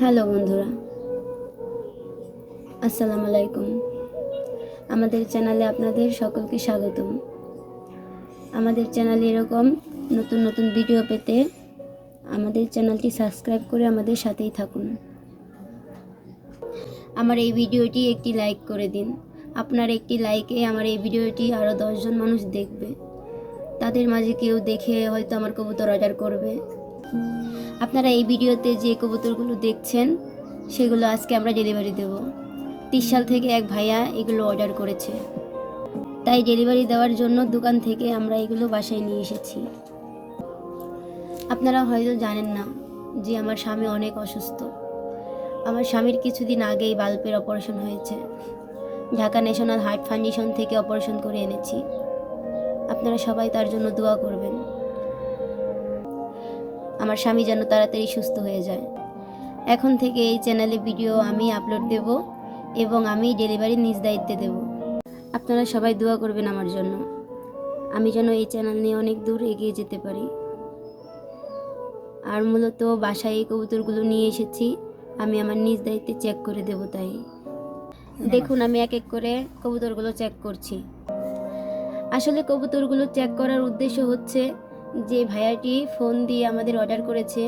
Hello বন্ধুরা, আসসালামু আলাইকুম। আমাদের চ্যানেলে আপনাদের সকলকে স্বাগতম। আমাদের চ্যানেলে এরকম নতুন নতুন ভিডিও পেতে আমাদের চ্যানেলটি সাবস্ক্রাইব করে আমাদের সাথেই থাকুন। আমার এই ভিডিওটি একটি লাইক করে দিন। আপনার একটি লাইকে আমার এই ভিডিওটি আরও দশজন মানুষ দেখবে। তাদের মাঝে কেউ দেখে হয়তো আমার কবুতর অর্ডার করবে। আপনারা এই ভিডিওতে যে কবুতরগুলো দেখছেন, সেগুলো আজকে আমরা ডেলিভারি দেব। সাল থেকে এক ভাইয়া এগুলো অর্ডার করেছে। তাই ডেলিভারি দেওয়ার জন্য দোকান থেকে আমরা এগুলো বাসায় নিয়ে এসেছি। আপনারা হয়তো জানেন না যে আমার স্বামী অনেক অসুস্থ। আমার স্বামীর কিছুদিন আগেই বাল্বের অপারেশন হয়েছে। ঢাকা ন্যাশনাল হার্ট ফাউন্ডেশন থেকে অপারেশন করে এনেছি। আপনারা সবাই তার জন্য দোয়া করবেন। আমার স্বামী যেন তাড়াতাড়ি সুস্থ হয়ে যায়। এখন থেকে এই চ্যানেলে ভিডিও আমি আপলোড দেব এবং আমি ডেলিভারি নিজ দায়িত্বে দেব। আপনারা সবাই দোয়া করবেন আমার জন্য। আমি যেন এই চ্যানেল নিয়ে অনেক দূর এগিয়ে যেতে পারি। আর মূলত বাসায় এই কবুতরগুলো নিয়ে এসেছি। আমি আমার নিজ দায়িত্বে চেক করে দেব তাই। দেখুন, আমি এক এক করে কবুতরগুলো চেক করছি। আসলে কবুতরগুলো চেক করার উদ্দেশ্য হচ্ছে যে ভাইয়াটি ফোন দিয়ে আমাদের অর্ডার করেছে,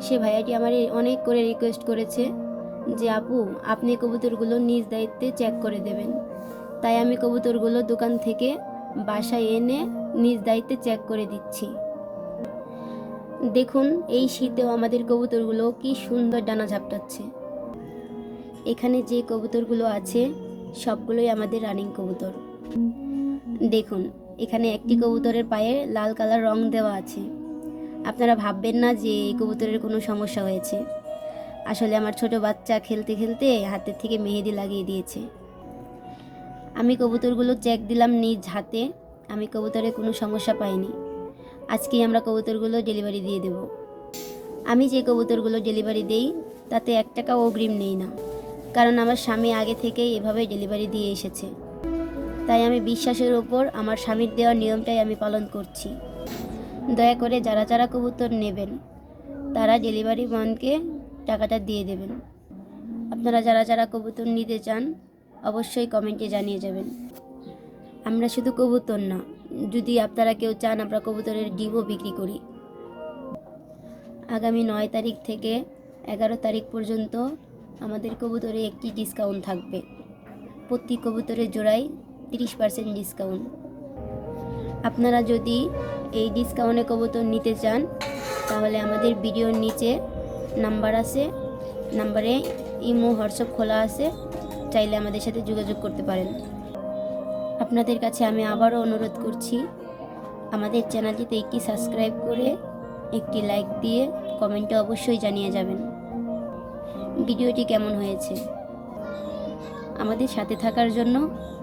সে ভাইয়াটি আমার অনেক করে রিকোয়েস্ট করেছে যে, আপু, আপনি কবুতরগুলো নিজ দায়িত্বে চেক করে দেবেন। তাই আমি কবুতরগুলো দোকান থেকে বাসায় এনে নিজ দায়িত্বে চেক করে দিচ্ছি। দেখুন, এই শীতেও আমাদের কবুতরগুলো কি সুন্দর ডানা ঝাপটাচ্ছে। এখানে যে কবুতরগুলো আছে, সবগুলোই আমাদের রানিং কবুতর। দেখুন এখানে একটি কবুতরের পায়ে লাল কালার রং দেওয়া আছে। আপনারা ভাববেন না যে এই কবুতরের কোনো সমস্যা হয়েছে। আসলে আমার ছোট বাচ্চা খেলতে খেলতে হাতের থেকে মেহেদি লাগিয়ে দিয়েছে। আমি কবুতরগুলো চেক দিলাম নিজ হাতে। আমি কবুতরে কোনো সমস্যা পাইনি। আজকেই আমরা কবুতরগুলো ডেলিভারি দিয়ে দেব। আমি যে কবুতরগুলো ডেলিভারি দেই, তাতে এক টাকাও অগ্রিম নেই না। কারণ আমার স্বামী আগে থেকেই এভাবে ডেলিভারি দিয়ে এসেছে। তাই আমি বিশ্বাসের ওপর আমার স্বামীর দেওয়ার নিয়মটাই আমি পালন করছি। দয়া করে যারা যারা কবুতর নেবেন, তারা ডেলিভারি ম্যানকে টাকাটা দিয়ে দেবেন। আপনারা যারা যারা কবুতর নিতে চান, অবশ্যই কমেন্টে জানিয়ে যাবেন। আমরা শুধু কবুতর না, যদি আপনারা কেউ চান আমরা কবুতরের ডিমও বিক্রি করি। আগামী নয় তারিখ থেকে এগারো তারিখ পর্যন্ত আমাদের কবুতরে একটি ডিসকাউন্ট থাকবে। প্রতি কবুতরের জোড়ায় তিরিশ পার্সেন্ট ডিসকাউন্ট আপনারা যদি এই ডিসকাউন্টে কবুতর নিতে চান, তাহলে আমাদের ভিডিওর নিচে নাম্বার আছে। নাম্বারে ইমো, হোয়াটসঅ্যাপ খোলা আছে। চাইলে আমাদের সাথে যোগাযোগ করতে পারেন। আপনাদের কাছে আমি আবারও অনুরোধ করছি, আমাদের চ্যানেলটিতে একটি সাবস্ক্রাইব করে একটি লাইক দিয়ে কমেন্টে অবশ্যই জানিয়ে যাবেন। ভিডিওটি কেমন হয়েছে? আমাদের সাথে থাকার জন্য